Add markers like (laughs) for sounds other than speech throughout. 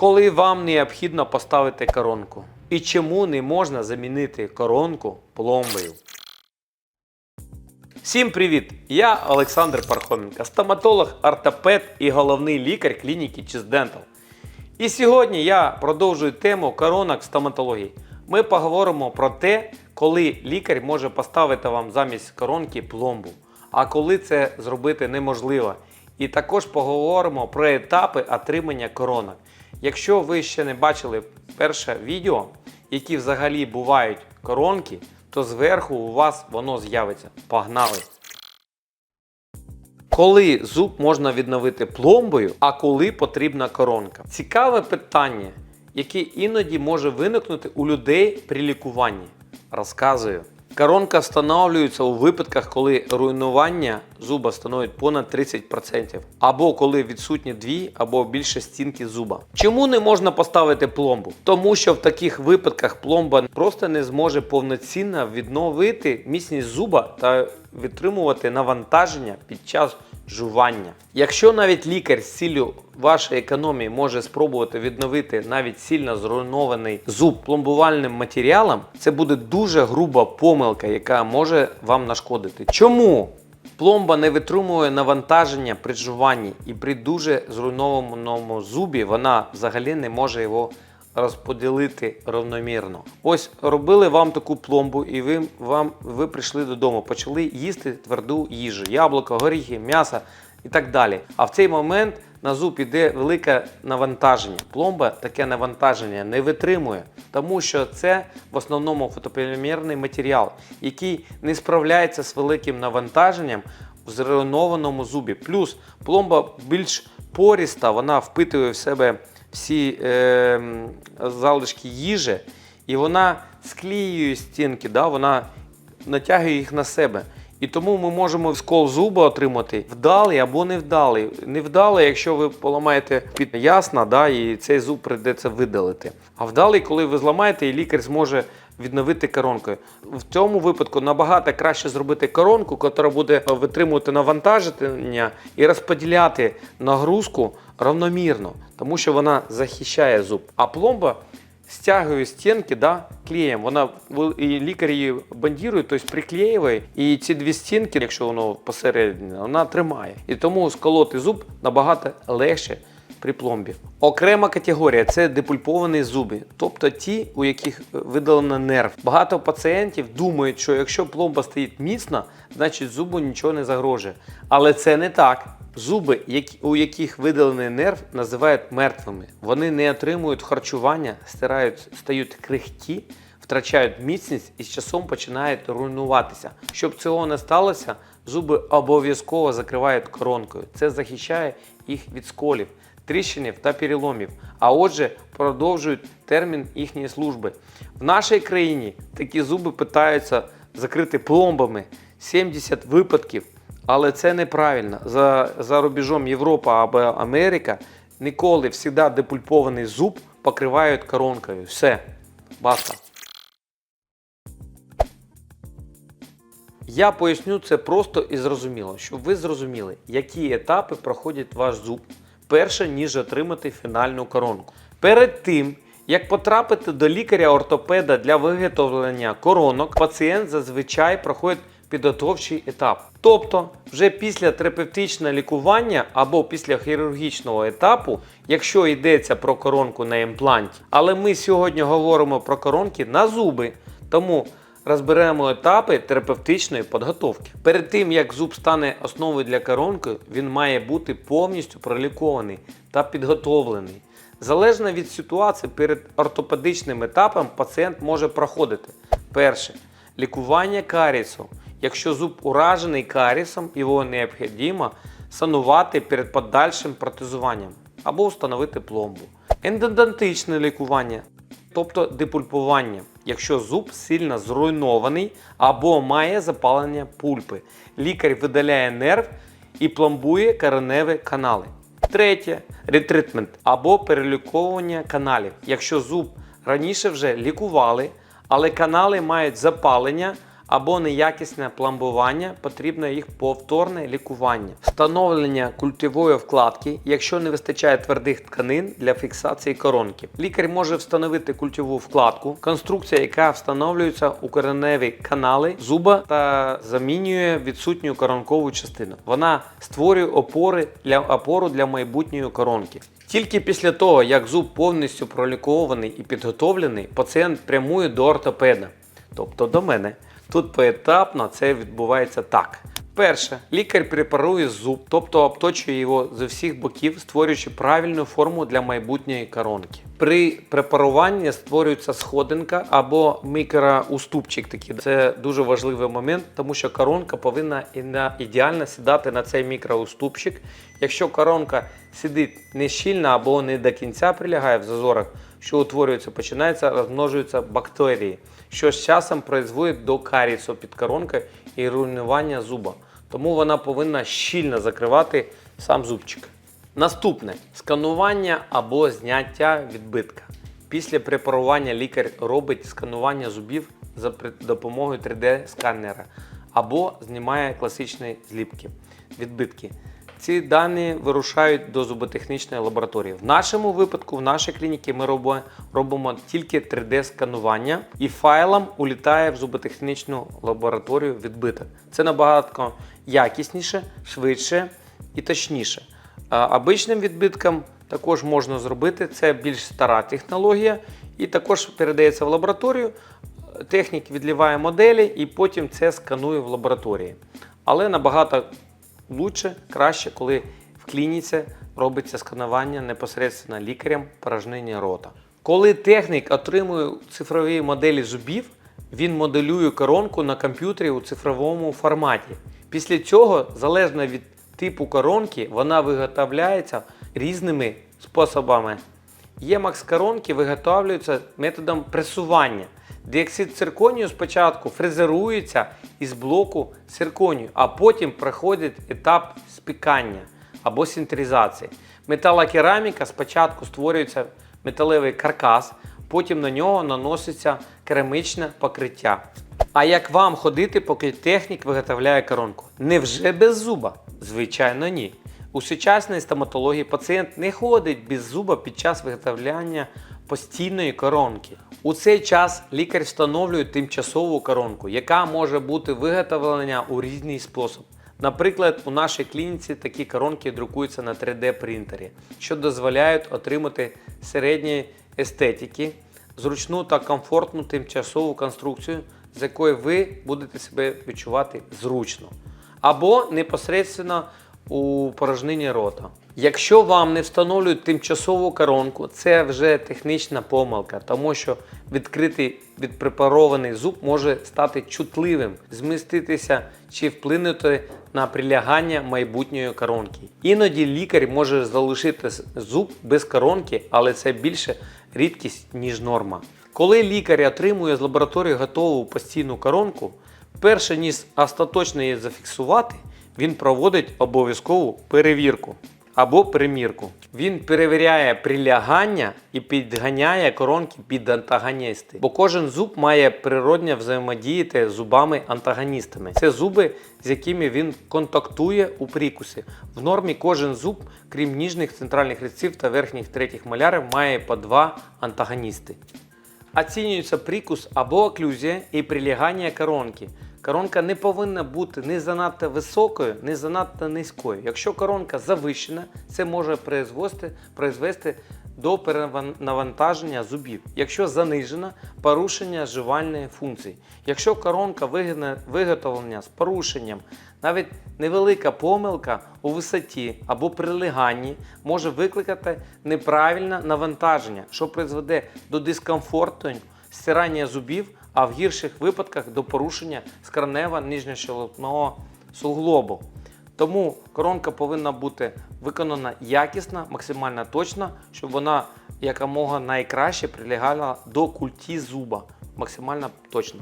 Коли вам необхідно поставити коронку? І чому не можна замінити коронку пломбою? Всім привіт! Я Олександр Пархоменко, стоматолог, ортопед і головний лікар клініки Dental. І сьогодні я продовжую тему коронок стоматології. Ми поговоримо про те, коли лікар може поставити вам замість коронки пломбу, а коли це зробити неможливо. І також поговоримо про етапи отримання коронок. Якщо ви ще не бачили перше відео, які взагалі бувають коронки, то зверху у вас воно з'явиться. Погнали! Коли зуб можна відновити пломбою, а коли потрібна коронка? Цікаве питання, яке іноді може виникнути у людей при лікуванні. Розказую. Коронка встановлюється у випадках, коли руйнування зуба становить понад 30%, або коли відсутні дві або більше стінки зуба. Чому не можна поставити пломбу? Тому що в таких випадках пломба просто не зможе повноцінно відновити міцність зуба та витримувати навантаження під час жування. Якщо навіть лікар з ціллю вашої економії може спробувати відновити навіть сильно зруйнований зуб пломбувальним матеріалом, це буде дуже груба помилка, яка може вам нашкодити. Чому? Пломба не витримує навантаження при жуванні і при дуже зруйнованому зубі вона взагалі не може його розподілити равномірно. Ось робили вам таку пломбу, і ви, вам, ви прийшли додому, почали їсти тверду їжу, яблуко, горіхи, м'ясо і так далі. А в цей момент на зуб іде велике навантаження. Пломба таке навантаження не витримує, тому що це в основному фотополімерний матеріал, який не справляється з великим навантаженням в зруйнованому зубі. Плюс пломба більш поріста, вона впитує в себе всі е, залишки їжі, і вона склеює стінки, да, вона натягує їх на себе. І тому ми можемо скол зуба отримати вдалий або невдалий. Невдалий, якщо ви поламаєте під ясна, да, і цей зуб прийдеться видалити. А вдалий, коли ви зламаєте, і лікар зможе відновити коронкою. В цьому випадку набагато краще зробити коронку, яка буде витримувати навантаження і розподіляти нагрузку равномірно, тому що вона захищає зуб. А пломба стягує стінки да, клеєм. Вона і лікар її бандірує, тобто приклеює, і ці дві стінки, якщо воно посередині, вона тримає. І тому сколоти зуб набагато легше при пломбі. Окрема категорія це депульповані зуби, тобто ті, у яких видалено нерв. Багато пацієнтів думають, що якщо пломба стоїть міцно, значить зубу нічого не загрожує. Але це не так. Зуби, у яких видалений нерв, називають мертвими. Вони не отримують харчування, стирають, стають крихкі, втрачають міцність і з часом починають руйнуватися. Щоб цього не сталося, зуби обов'язково закривають коронкою. Це захищає їх від сколів, тріщинів та переломів, а отже, продовжують термін їхньої служби. В нашій країні такі зуби питаються закрити пломбами 70 випадків. Але це неправильно. За, за рубежом Європа або Америка ніколи завжди депульпований зуб покривають коронкою. Все, баста. Я поясню це просто і зрозуміло, щоб ви зрозуміли, які етапи проходить ваш зуб, перше, ніж отримати фінальну коронку. Перед тим, як потрапити до лікаря-ортопеда для виготовлення коронок, пацієнт зазвичай проходить підготовчий етап. Тобто, вже після терапевтичного лікування або після хірургічного етапу, якщо йдеться про коронку на імпланті. Але ми сьогодні говоримо про коронки на зуби, тому розберемо етапи терапевтичної підготовки. Перед тим як зуб стане основою для коронки, він має бути повністю пролікований та підготовлений. Залежно від ситуації, перед ортопедичним етапом пацієнт може проходити перше лікування карісу. Якщо зуб уражений карісом, його необхідно санувати перед подальшим протезуванням або встановити пломбу. Ендодонтичне лікування, тобто депульпування, якщо зуб сильно зруйнований або має запалення пульпи. Лікар видаляє нерв і пломбує кореневі канали. Третє ретритмент або переліковування каналів. Якщо зуб раніше вже лікували, але канали мають запалення або неякісне пломбування, потрібно їх повторне лікування. Встановлення культової вкладки, якщо не вистачає твердих тканин для фіксації коронки. Лікар може встановити культову вкладку, конструкція, яка встановлюється у кореневі канали зуба та замінює відсутню коронкову частину. Вона створює опори для опору для майбутньої коронки. Тільки після того, як зуб повністю пролікований і підготовлений, пацієнт прямує до ортопеда, тобто до мене. Тут поетапно це відбувається так. Перше, лікар препарує зуб, тобто обточує його з усіх боків, створюючи правильну форму для майбутньої коронки. При препаруванні створюється сходинка або мікроуступчик. Такий. Це дуже важливий момент, тому що коронка повинна ідеально сідати на цей мікроуступчик. Якщо коронка сидить не щільно або не до кінця прилягає в зазорах, що утворюється, починається розмножуються бактерії, що з часом призводить до карісу під коронкою і руйнування зуба. Тому вона повинна щільно закривати сам зубчик. Наступне сканування або зняття відбитка. Після препарування лікар робить сканування зубів за допомогою 3D-сканера або знімає класичні зліпки, відбитки. Ці дані вирушають до зуботехнічної лабораторії. В нашому випадку, в нашій клініці, ми робимо, робимо тільки 3D-сканування і файлом улітає в зуботехнічну лабораторію відбиток. Це набагато якісніше, швидше і точніше. А Обичним відбитком також можна зробити. Це більш стара технологія, і також передається в лабораторію. Технік відліває моделі і потім це сканує в лабораторії. Але набагато лучше, краще, коли в клініці робиться сканування непосередньо лікарем порожнення рота. Коли технік отримує цифрові моделі зубів, він моделює коронку на комп'ютері у цифровому форматі. Після цього, залежно від типу коронки, вона виготовляється різними способами. Ємакс коронки виготовлюються методом пресування. Діоксид цирконію спочатку фрезерується із блоку цирконію, а потім проходить етап спікання або синтеризації. Металокераміка спочатку створюється металевий каркас, потім на нього наноситься керамічне покриття. А як вам ходити, поки технік виготовляє коронку? Невже без зуба? Звичайно, ні. У сучасній стоматології пацієнт не ходить без зуба під час виготовляння постійної коронки. У цей час лікар встановлює тимчасову коронку, яка може бути виготовлена у різний спосіб. Наприклад, у нашій клініці такі коронки друкуються на 3D принтері, що дозволяють отримати середньої естетики, зручну та комфортну тимчасову конструкцію, з якою ви будете себе відчувати зручно. Або непосередньо у порожнині рота. Якщо вам не встановлюють тимчасову коронку, це вже технічна помилка, тому що відкритий відпрепарований зуб може стати чутливим, зміститися чи вплинути на прилягання майбутньої коронки. Іноді лікар може залишити зуб без коронки, але це більше рідкість, ніж норма. Коли лікар отримує з лабораторії готову постійну коронку, перше ніж остаточно її зафіксувати, він проводить обов'язкову перевірку або примірку. Він перевіряє прилягання і підганяє коронки під антагоністи. Бо кожен зуб має природньо взаємодіяти з зубами-антагоністами. Це зуби, з якими він контактує у прикусі. В нормі кожен зуб, крім ніжних центральних різців та верхніх третіх малярів, має по два антагоністи. Оцінюється прикус або оклюзія і прилягання коронки. Коронка не повинна бути не занадто високою, не занадто низькою. Якщо коронка завищена, це може призвести, призвести до перенавантаження зубів. Якщо занижена, порушення жувальної функції. Якщо коронка виготовлена з порушенням, навіть невелика помилка у висоті або прилеганні може викликати неправильне навантаження, що призведе до дискомфорту, стирання зубів, а в гірших випадках до порушення скранева нижньощелепного суглобу. Тому коронка повинна бути виконана якісно, максимально точно, щоб вона якомога найкраще прилягала до культі зуба. Максимально точно.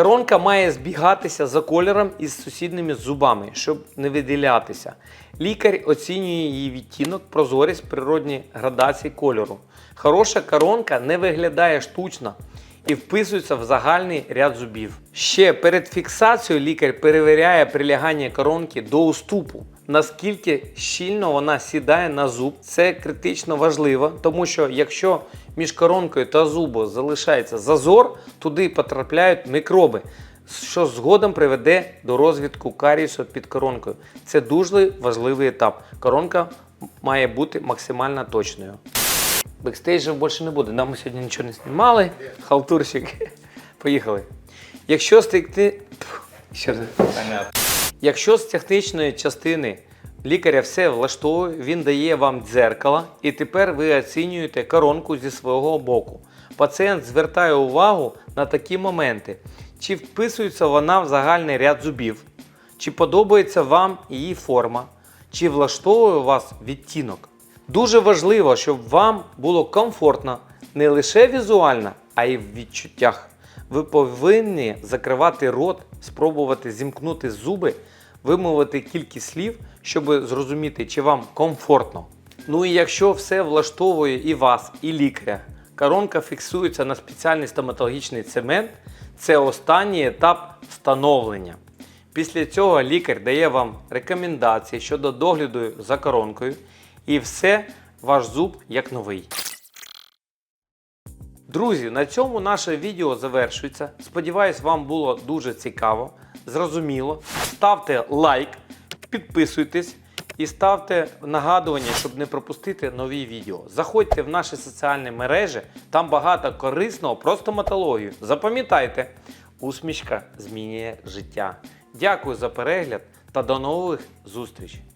Коронка має збігатися за кольором із сусідними зубами, щоб не виділятися. Лікар оцінює її відтінок, прозорість, природні градації кольору. Хороша коронка не виглядає штучно і вписується в загальний ряд зубів. Ще перед фіксацією лікар перевіряє прилягання коронки до уступу. Наскільки щільно вона сідає на зуб, це критично важливо, тому що якщо між коронкою та зубом залишається зазор, туди потрапляють мікроби, що згодом приведе до розвитку карієсу під коронкою. Це дуже важливий етап. Коронка має бути максимально точною. Бекстейджів більше не буде. Нам сьогодні нічого не знімали. Халтурщик. (laughs) Поїхали. Якщо стикти. Ще раз. Якщо з технічної частини лікаря все влаштовує, він дає вам дзеркало, і тепер ви оцінюєте коронку зі свого боку. Пацієнт звертає увагу на такі моменти, чи вписується вона в загальний ряд зубів, чи подобається вам її форма, чи влаштовує вас відтінок. Дуже важливо, щоб вам було комфортно не лише візуально, а й в відчуттях. Ви повинні закривати рот, спробувати зімкнути зуби, вимовити кілька слів, щоб зрозуміти, чи вам комфортно. Ну і якщо все влаштовує і вас, і лікаря, коронка фіксується на спеціальний стоматологічний цемент, це останній етап встановлення. Після цього лікар дає вам рекомендації щодо догляду за коронкою, і все, ваш зуб як новий. Друзі, на цьому наше відео завершується. Сподіваюсь, вам було дуже цікаво, зрозуміло. Ставте лайк, підписуйтесь і ставте нагадування, щоб не пропустити нові відео. Заходьте в наші соціальні мережі, там багато корисного про стоматологію. Запам'ятайте, усмішка змінює життя. Дякую за перегляд та до нових зустрічей!